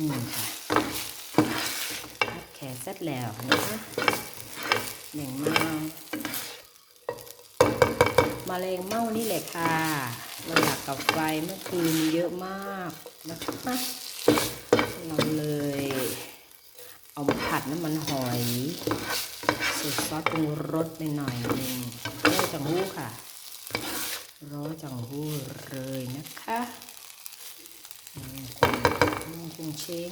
นี่ค่ะแขนเสร็จแล้วนะคะแบ่งเมามาเลงเมานี่แหละค่ะเราอยากกับไฟเมื่อคืนมีเยอะมากนะคะเราเลย เอามาผัดน้ำมันหอยใส่ซอสปรุงรสหน่อยหนึงร้อยจังหู้ค่ะร้อยจังหู้เลยนะคะ คุณคุณเชง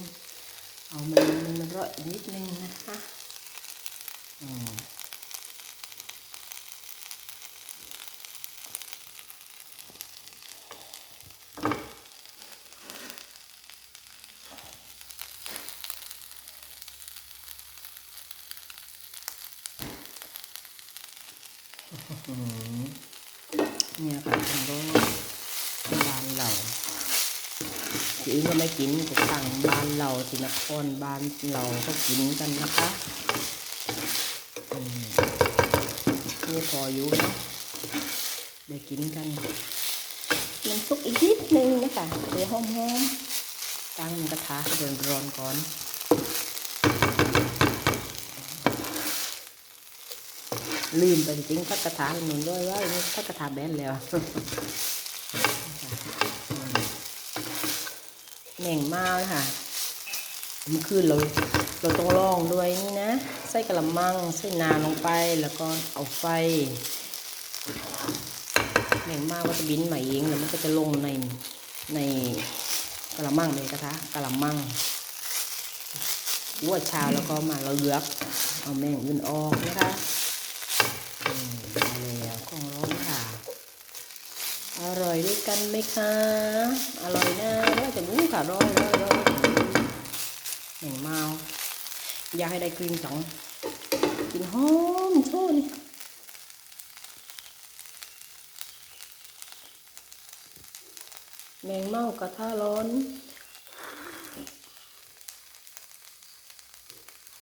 เอามันมันร้อยนิดนึงนะคะอืมอืมเนี่ยค่ะทางโลกบ้านเรา ที่อื่นก็ไม่กินแต่สั่งบ้านเราที่นครบ้านเราก็กินกันนะคะอืมนี่พออยู่เนอะได้กินกันน้ำซุปอีกนิดนึงนะคะเดี๋ยวหอมๆตั้งกระทะให้ร้อนๆก่อนลืมไปจริงๆพักกระถาหนุนด้วยว่าพักกระถาแบนแล้ว แหน่งมากค่ะมื่อคืนเราเราต้องลองด้วยนี่นะ ใส่กระมังใส่นานลงไปแล้วก็เอาไฟแหน่งมากก็จะบินมาเองแล้วมันก็จะลงในในกระมังในกระทะกระมังวัวชาแล้วก็มาเราเลือกเอาแมงอื่นออกนะคะ อืมมาแล้วของร้อนค่ะ อร่อย ด้วยกันไหมคะ อร่อยนะร้อยจะรู้ค่ะร้อยร้อยร้อยหนึ่งเมาอยากให้ได้กลิ่นสองกลิ่นหอมโชว์นี่แมงเม่ากระทะร้อน